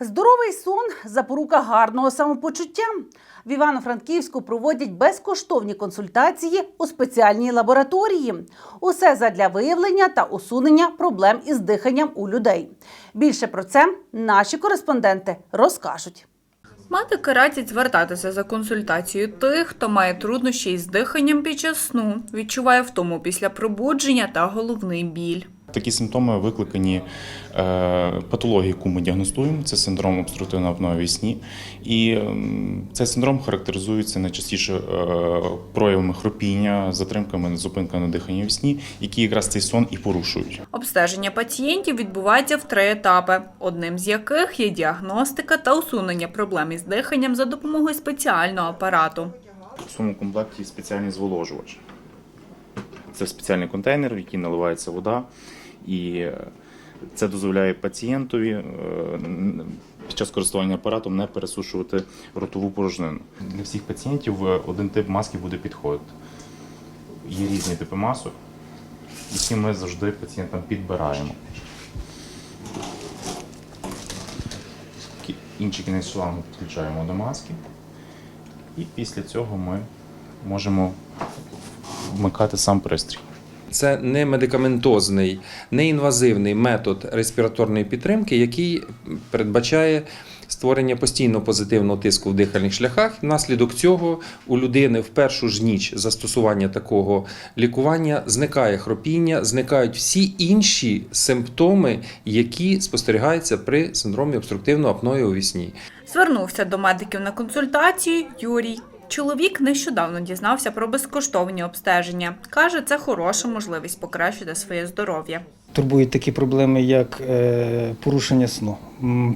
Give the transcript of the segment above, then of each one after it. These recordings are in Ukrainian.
Здоровий сон запорука гарного самопочуття. В Івано-Франківську проводять безкоштовні консультації у спеціальній лабораторії. Усе задля виявлення та усунення проблем із диханням у людей. Більше про це наші кореспонденти розкажуть. Медики радять звертатися за консультацією тих, хто має труднощі із диханням під час сну, відчуває втому після пробудження та головний біль. Такі симптоми викликані е, патологією, яку ми діагностуємо. Це синдром обструктивного апної сні. І цей синдром характеризується найчастіше е, проявами хропіння, затримками, зупинками дихання в сні, які якраз цей сон і порушують. Обстеження пацієнтів відбувається в три етапи, одним з яких є діагностика та усунення проблем із диханням за допомогою спеціального апарату. У цьому комплекті спеціальний зволожувач. Це спеціальний контейнер, в який наливається вода, і це дозволяє пацієнтові е, під час користування апаратом не пересушувати ротову порожнину. Для всіх пацієнтів е, один тип маски буде підходити. Є різні типи масок, які ми завжди пацієнтам підбираємо. Інший кінець шлангу підключаємо до маски. І після цього ми можемо вмикати сам пристрій. Це не медикаментозний, не інвазивний метод респіраторної підтримки, який передбачає створення постійно позитивного тиску в дихальних шляхах. Внаслідок цього у людини в першу ж ніч застосування такого лікування зникає хропіння, зникають всі інші симптоми, які спостерігаються при синдромі обструктивного апної у вісні. Звернувся до медиків на консультацію Юрій. Чоловік нещодавно дізнався про безкоштовні обстеження. Каже, це хороша можливість покращити своє здоров'я. Турбують такі проблеми, як е, порушення сну.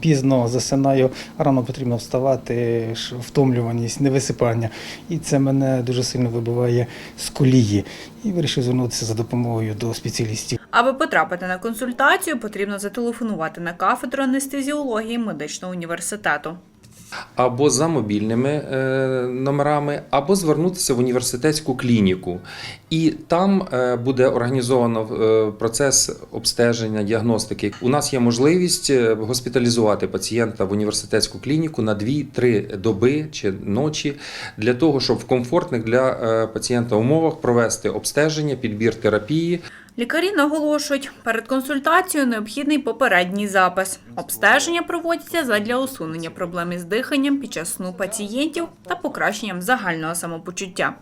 Пізно засинаю, рано потрібно вставати, втомлюваність, невисипання. І це мене дуже сильно вибиває з колії. І вирішив звернутися за допомогою до спеціалістів. Аби потрапити на консультацію, потрібно зателефонувати на кафедру анестезіології медичного університету. Або за мобільними е, номерами, або звернутися в університетську клініку. І там е, буде організовано е, процес обстеження, діагностики. У нас є можливість госпіталізувати пацієнта в університетську клініку на 2-3 доби чи ночі для того, щоб в комфортних для пацієнта умовах провести обстеження, підбір терапії. Лікарі наголошують, перед консультацією необхідний попередній запис. Обстеження проводяться задля усунення проблем із диханням під час сну пацієнтів та покращенням загального самопочуття.